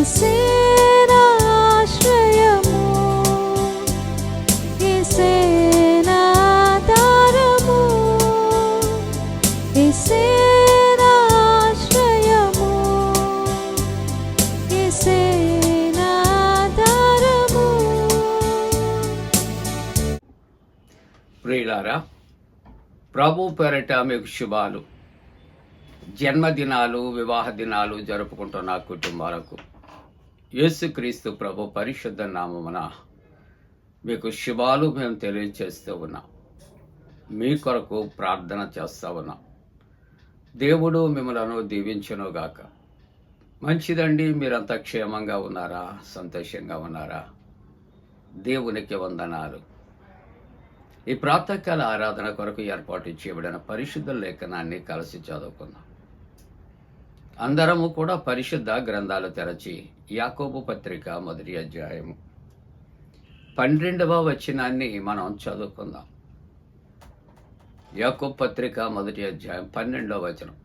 యేసేనాశ్రయము యేసేనాధారము యేసేనాశ్రయము ప్రియులారా ప్రభు పేరట మీకు శుభాలు. జన్మదినాలు వివాహ దినాలు జరుపుకుంటున్న కుటుంబాలకు. యేసుక్రీస్తు ప్రభు పరిశుద్ధ నామమున మీకు శుభాలు మేము తెలియజేస్తూ ఉన్నాం. మీ కొరకు ప్రార్థన చేస్తూ ఉన్నాం. దేవుడు మిమ్మలను దీవించునుగాక. మంచిదండి మీరంతా క్షేమంగా ఉన్నారా? సంతోషంగా ఉన్నారా? దేవునికి వందనాలు. ఈ ప్రాతకాల ఆరాధన కొరకు ఏర్పాటు చేయబడిన పరిశుద్ధ లేఖనాన్ని కలిసి చదువుకుందాం. అందరము కూడా పరిశుద్ధ గ్రంథాలు తెరచి యాకోబు పత్రిక మొదటి అధ్యాయము పన్నెండవ వచనాన్ని మనం చదువుకుందాం. యాకోబు పత్రిక మొదటి అధ్యాయం పన్నెండవ వచనం.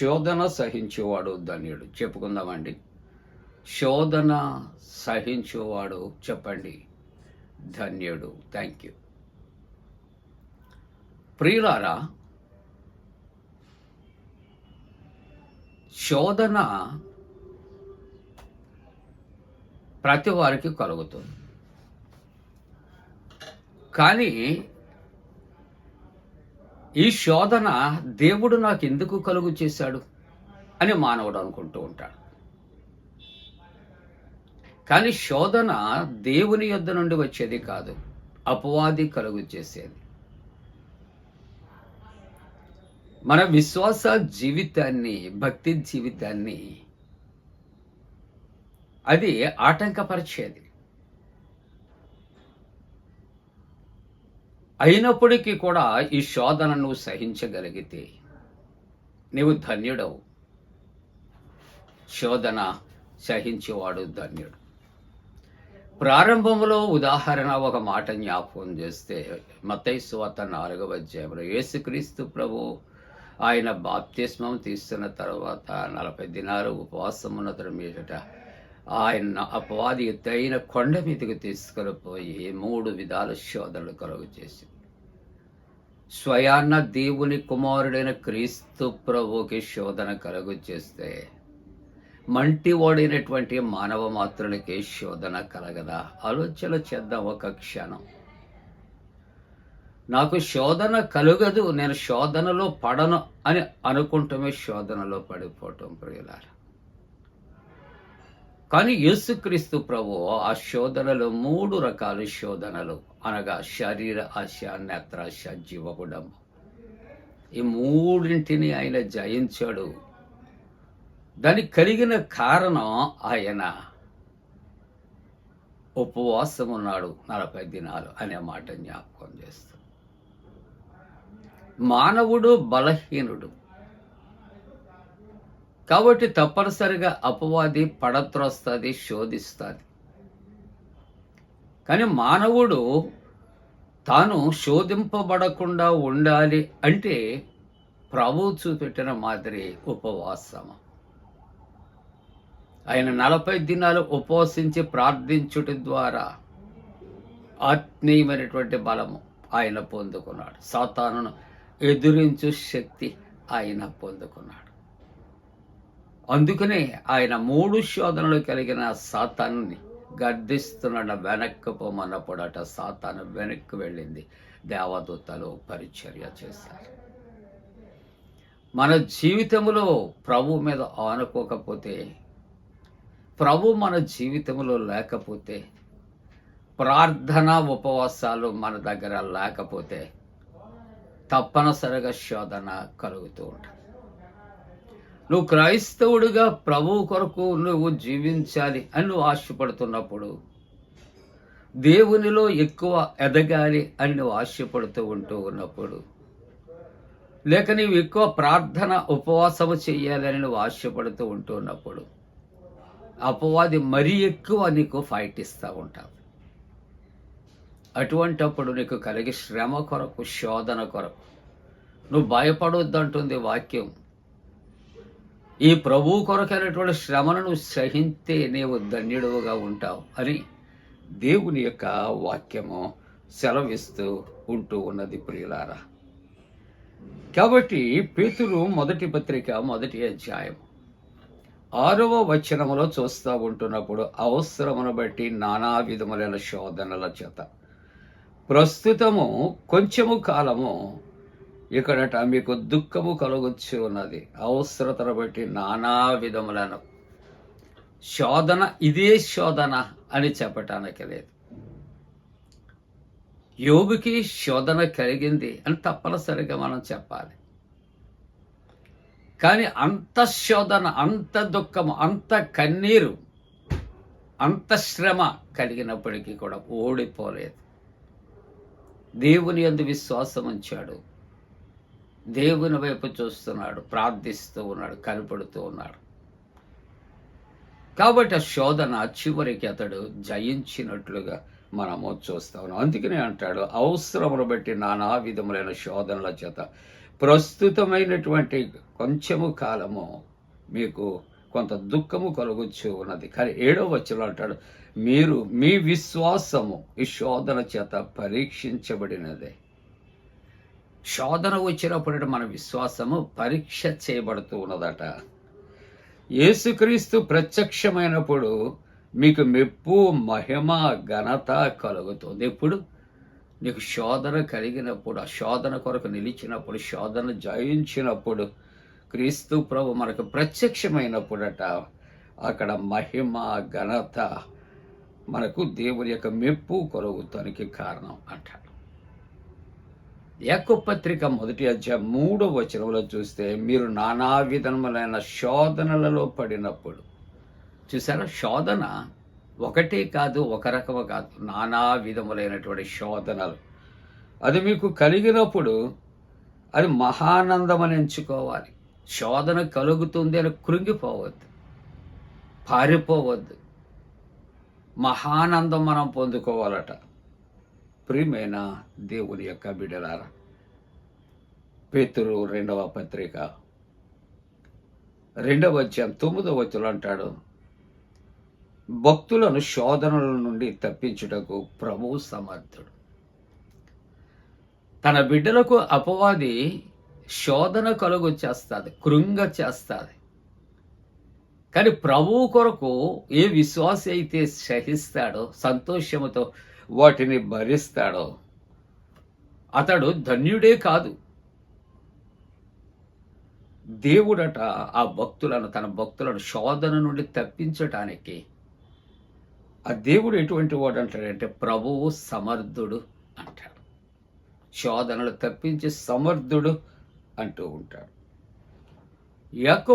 శోధన సహించేవాడు ధన్యుడు. చెప్పుకుందామండి. శోధన సహించేవాడు చెప్పండి. ధన్యుడు. థ్యాంక్ యూ ప్రియులారా శోధన ప్రతి వారికి కలుగుతుంది. కానీ ఈ శోధన దేవుడు నాకు ఎందుకు కలుగు చేశాడు అని మానవుడు అనుకుంటూ ఉంటాడు. కానీ శోధన దేవుని యొద్ద నుండి వచ్చేది కాదు అపవాది కలుగు చేసేది. మన విశ్వాస జీవితాన్ని భక్తి జీవితాన్ని అది ఆటంకపరిచేది. అయినప్పటికీ కూడా ఈ శోధనను సహించగలిగితే నీవు ధన్యుడవు. శోధన సహించేవాడు ధన్యుడు. ప్రారంభంలో ఉదాహరణ ఒక మాట జ్ఞాపకం చేస్తే మత్తయి సువార్త నాలుగవ అధ్యాయంలో యేసుక్రీస్తు ప్రభు ఆయన బాప్తిస్మం తీసుకున్న తర్వాత నలభై దినాలు ఉపవాసం ఉన్నతరం మీదట ఆయన అపవాది ఎత్తైన కొండ మీదకు తీసుకుని పోయి మూడు విధాల శోధనలు కలుగు చేసి. స్వయాన్న దేవుని కుమారుడైన క్రీస్తు ప్రభుకి శోధన కలుగు చేస్తే మంటి ఓడినటువంటి మానవ మాత్రులకి శోధన కలగదా? ఆలోచన చేద్దాం ఒక క్షణం. నాకు శోధన కలుగదు నేను శోధనలో పడను అని అనుకుంటమే శోధనలో పడిపోవటం ప్రియులారా. కానీ యేసుక్రీస్తు ప్రభు ఆ శోధనలు మూడు రకాల శోధనలు అనగా శరీర ఆశ నేత్రాశ జీవగుడము ఈ మూడింటిని ఆయన జయించాడు. దానికి కలిగిన కారణం ఆయన ఉపవాసం ఉన్నాడు నలభై దినాలు అనే మాట జ్ఞాపకం చేస్తూ మానవుడు బలహీనుడు. కాబట్టి తప్పనిసరిగా అపవాది పడత్రొస్తుంది శోధిస్తుంది. కానీ మానవుడు తాను శోధింపబడకుండా ఉండాలి అంటే ప్రభు చూపెట్టిన మాదిరి ఉపవాసము. ఆయన నలభై దినాలు ఉపవసించి ప్రార్థించుట ద్వారా ఆత్మీయమైనటువంటి బలము ఆయన పొందుకున్నాడు. సాతానును ఎదురించు శక్తి ఆయన పొందుకున్నాడు. అందుకనే ఆయన మూడు శోధనలు కలిగిన సాతాన్ని గర్దిస్తున్న వెనక్కు పొమ్మన్నప్పుడట సాతాను వెనక్కి వెళ్ళింది. దేవదూతలు పరిచర్య చేశారు. మన జీవితంలో ప్రభు మీద ఆనుకోకపోతే ప్రభు మన జీవితంలో లేకపోతే ప్రార్థన ఉపవాసాలు మన దగ్గర లేకపోతే తప్పనిసరిగా శోధన కలుగుతూ ఉంటుంది. నువ్వు క్రైస్తవుడిగా ప్రభు కొరకు నువ్వు జీవించాలి అని నువ్వు ఆశపడుతున్నప్పుడు దేవునిలో ఎక్కువ ఎదగాలి అని నువ్వు ఆశపడుతూ ఉంటూ ఉన్నప్పుడు లేక నీవు ఎక్కువ ప్రార్థన ఉపవాసము చేయాలని నువ్వు ఆశపడుతూ ఉంటూ ఉన్నప్పుడు అపవాది మరీ ఎక్కువ నీకు ఫైట్ ఇస్తూ ఉంటావు. అటువంటప్పుడు నీకు కలిగే శ్రమ కొరకు శోధన కొరకు. నువ్వు భయపడొద్దంటుంది వాక్యం. ఈ ప్రభు కొరకైనటువంటి శ్రమను నువ్వు సహింతే నీవు ధన్యుడుగా ఉంటావు అని దేవుని యొక్క వాక్యము సెలవిస్తూ ఉంటూ ఉన్నది ప్రియులారా. కాబట్టి పేతురు మొదటి పత్రిక మొదటి అధ్యాయం ఆరవ వచనములో చూస్తూ ఉంటున్నప్పుడు అవసరమును బట్టి నానా విధములైన శోధనల చేత ప్రస్తుతము కొంచెము కాలము ఇక్కడట మీకు దుఃఖము కలగొచ్చి ఉన్నది. అవసరతను బట్టి నానా విధములను. శోధన ఇదే శోధన అని చెప్పటానికి లేదు. యోగుకి శోధన కలిగింది అని తప్పనిసరిగా మనం చెప్పాలి. కానీ అంత శోధన అంత దుఃఖము అంత కన్నీరు అంత శ్రమ కలిగినప్పటికీ కూడా ఓడిపోలేదు. దేవుని అందు విశ్వాసం ఉంచాడు. దేవుని వైపు చూస్తున్నాడు ప్రార్థిస్తూ ఉన్నాడు కనపడుతూ ఉన్నాడు. కాబట్టి ఆ శోధన చివరికి అతడు జయించినట్లుగా మనము చూస్తా ఉన్నాం. అందుకనే అంటాడు అవసరమును బట్టి నానా విధములైన శోధనల చేత ప్రస్తుతమైనటువంటి కొంచెము కాలము మీకు కొంత దుఃఖము కలుగుచ్చు ఉన్నది. కానీ ఏడో వచ్చిన అంటాడు మీరు మీ విశ్వాసము ఈ శోధన చేత పరీక్షించబడినదే. శోధన వచ్చినప్పుడు మన విశ్వాసము పరీక్ష చేయబడుతూ ఉన్నదట. యేసుక్రీస్తు ప్రత్యక్షమైనప్పుడు మీకు మెప్పు మహిమ ఘనత కలుగుతుంది. ఎప్పుడు? నీకు శోధన కలిగినప్పుడు ఆ శోధన కొరకు నిలిచినప్పుడు శోధన జయించినప్పుడు క్రీస్తు ప్రభు మనకు ప్రత్యక్షమైనప్పుడట అక్కడ మహిమ ఘనత మనకు దేవుని యొక్క మెప్పు కొరగుతానికి కారణం అంటాడు. పత్రిక మొదటి అధ్యాయం మూడో వచనంలో చూస్తే మీరు నానా విధములైన శోధనలలో పడినప్పుడు చూసారా? శోధన ఒకటే కాదు ఒక రకము కాదు. నానా విధములైనటువంటి శోధనలు. అది మీకు కలిగినప్పుడు అది మహానందమని ఎంచుకోవాలి. శోధన కలుగుతుంది అని కృంగిపోవద్దు. పారిపోవద్దు. మహానందం మనం పొందుకోవాలట. ప్రియమైన దేవుని యొక్క బిడలారా పేతురు రెండవ పత్రిక రెండవ వచ్చాం తొమ్మిదవ వచ్చులు అంటాడు భక్తులను శోధనల నుండి తప్పించుటకు ప్రభు సమర్థుడు. తన బిడ్డలకు అపవాది శోధన కలుగు చేస్తుంది కృంగ చేస్తుంది. కానీ ప్రభువు కొరకు ఏ విశ్వాసి అయితే సహిస్తాడో సంతోషముతో వాటిని భరిస్తాడో అతడు ధన్యుడే కాదు. దేవుడట ఆ భక్తులను తన భక్తులను శోధన నుండి తప్పించటానికి ఆ దేవుడు ఎటువంటి వాడు అంటాడంటే ప్రభువు సమర్థుడు అంటాడు. శోధనలు తప్పించి సమర్థుడు అంటూ ఉంటాడు.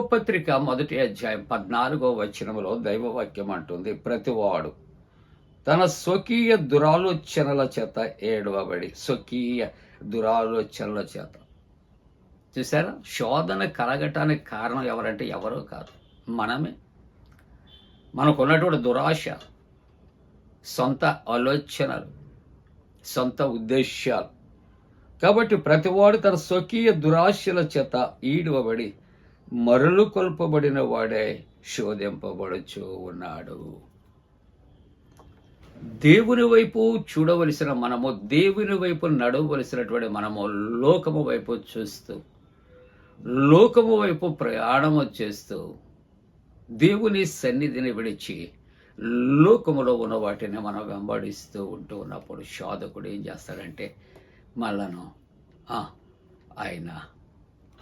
పత్రిక మొదటి అధ్యాయం పద్నాలుగో వచనంలో దైవవాక్యం అంటుంది ప్రతివాడు తన స్వకీయ దురాలోచనల చేత ఏడవబడి స్వకీయ దురాలోచనల చేత. చూసారా శోధన కలగటానికి కారణం ఎవరంటే ఎవరో కాదు మనమే. మనకున్నటువంటి దురాశ సొంత ఆలోచనలు సొంత ఉద్దేశ్యాలు. కాబట్టి ప్రతివాడు తన స్వకీయ దురాశల చేత ఈడవబడి మరలు కొల్పబడిన వాడే శోధింపబడుచు ఉన్నాడు. దేవుని వైపు చూడవలసిన మనము దేవుని వైపు నడవలసినటువంటి మనము లోకము వైపు చూస్తూ లోకము వైపు ప్రయాణము చేస్తూ దేవుని సన్నిధిని విడిచి లోకములో ఉన్న వాటిని మనం వెంబడిస్తూ ఉంటూ ఉన్నప్పుడు శోధకుడు ఏం చేస్తాడంటే మనలను ఆయన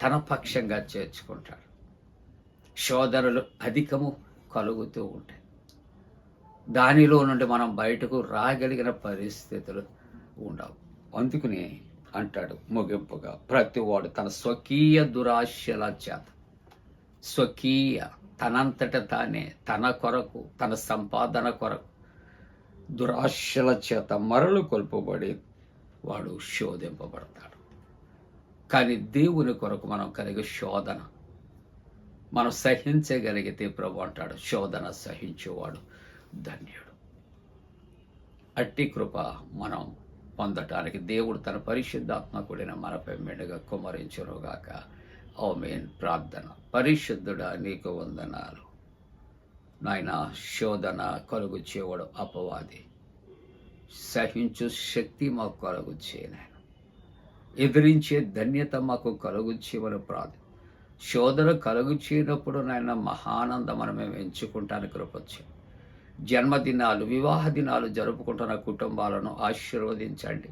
తన పక్షంగా చేర్చుకుంటాడు. శోధనలు అధికము కలుగుతూ ఉంటాయి. దానిలో నుండి మనం బయటకు రాగలిగిన పరిస్థితులు ఉండవు. అందుకుని అంటాడు ముగింపుగా ప్రతివాడు తన స్వకీయ దురాశల చేత. స్వకీయ తనంతట తానే తన కొరకు తన సంపాదన కొరకు దురాశల చేత మరలు కొల్పబడి వాడు శోధింపబడతాడు. కానీ దేవుని కొరకు మనం కలిగే శోధన. మనం సహించగలిగితే ప్రభు అంటాడు శోధన సహించేవాడు ధన్యుడు. అట్టి కృప మనం పొందటానికి దేవుడు తన పరిశుద్ధాత్మ కూడిన మనపై మెండుగా కుమరించునుగాక ఓమేన్ ప్రార్థన. పరిశుద్ధుడా నీకు వందనాలు. నాయన శోధన కలుగు అపవాది. సహించు శక్తి మాకు కలుగు చేయనాయన. ఎదిరించే ధన్యత మాకు కలుగు చేయమని ప్రార్థన శోధన కలుగు చేయనప్పుడు నాయన మహానందం మేము ఎంచుకుంటానికి కృపచ్చు. జన్మదినాలు వివాహ దినాలు జరుపుకుంటున్న కుటుంబాలను ఆశీర్వదించండి.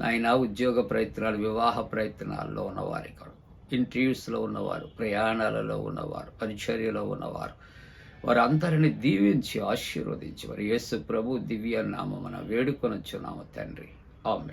నాయన ఉద్యోగ ప్రయత్నాలు వివాహ ప్రయత్నాల్లో ఉన్నవారి ఇంటర్వ్యూస్లో ఉన్నవారు ప్రయాణాలలో ఉన్నవారు పరిచర్యలో ఉన్నవారు వారందరిని దీవించి ఆశీర్వదించి వారు యేసు ప్రభు దివ్య నామం వేడుకొనొచ్చు నామ తండ్రి. ఆమె